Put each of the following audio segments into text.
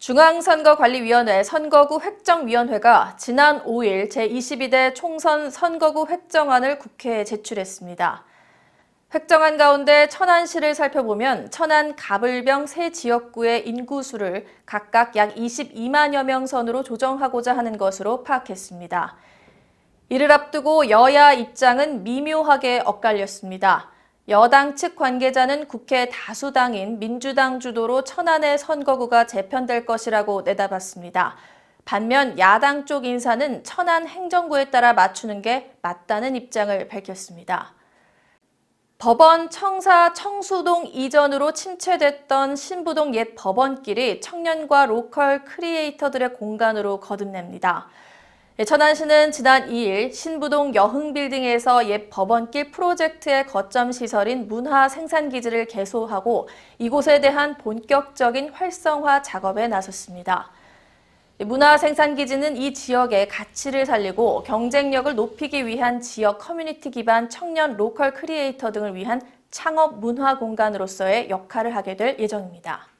중앙선거관리위원회 선거구 획정위원회가 지난 5일 제22대 총선 선거구 획정안을 국회에 제출했습니다. 획정안 가운데 천안시를 살펴보면 천안 가불병 세 지역구의 인구수를 각각 약 22만여 명 선으로 조정하고자 하는 것으로 파악했습니다. 이를 앞두고 여야 입장은 미묘하게 엇갈렸습니다. 여당 측 관계자는 국회 다수당인 민주당 주도로 천안의 선거구가 재편될 것이라고 내다봤습니다. 반면 야당 쪽 인사는 천안 행정구에 따라 맞추는 게 맞다는 입장을 밝혔습니다. 법원 청사 청수동 이전으로 침체됐던 신부동 옛 법원길이 청년과 로컬 크리에이터들의 공간으로 거듭냅니다. 예, 천안시는 지난 2일 신부동 여흥빌딩에서 옛 법원길 프로젝트의 거점 시설인 문화생산기지를 개소하고 이곳에 대한 본격적인 활성화 작업에 나섰습니다. 문화생산기지는 이 지역의 가치를 살리고 경쟁력을 높이기 위한 지역 커뮤니티 기반 청년 로컬 크리에이터 등을 위한 창업 문화 공간으로서의 역할을 하게 될 예정입니다.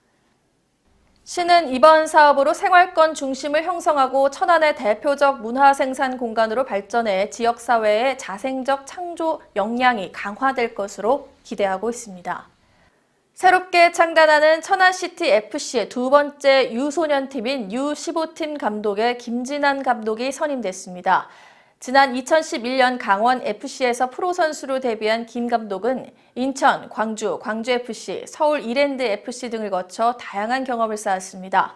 시는 이번 사업으로 생활권 중심을 형성하고 천안의 대표적 문화 생산 공간으로 발전해 지역사회의 자생적 창조 역량이 강화될 것으로 기대하고 있습니다. 새롭게 창단하는 천안시티 FC의 두 번째 유소년팀인 U15팀 감독의 김진환 감독이 선임됐습니다. 지난 2011년 강원 FC에서 프로 선수로 데뷔한 김 감독은 인천, 광주, 광주 FC, 서울 이랜드 FC 등을 거쳐 다양한 경험을 쌓았습니다.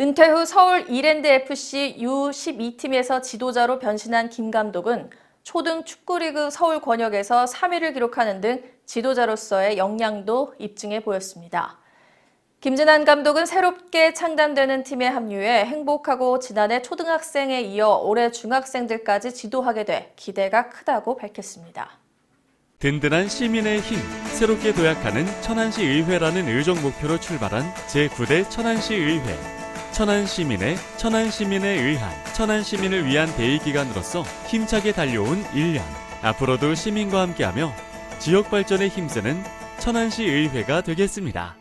은퇴 후 서울 이랜드 FC U12팀에서 지도자로 변신한 김 감독은 초등 축구리그 서울 권역에서 3위를 기록하는 등 지도자로서의 역량도 입증해 보였습니다. 김진환 감독은 새롭게 창단되는 팀에 합류해 행복하고 지난해 초등학생에 이어 올해 중학생들까지 지도하게 돼 기대가 크다고 밝혔습니다. 든든한 시민의 힘, 새롭게 도약하는 천안시 의회라는 의정 목표로 출발한 제9대 천안시 의회. 천안 시민의 천안 시민에 의한 천안 시민을 위한 대의 기관으로서 힘차게 달려온 1년. 앞으로도 시민과 함께하며 지역 발전에 힘쓰는 천안시 의회가 되겠습니다.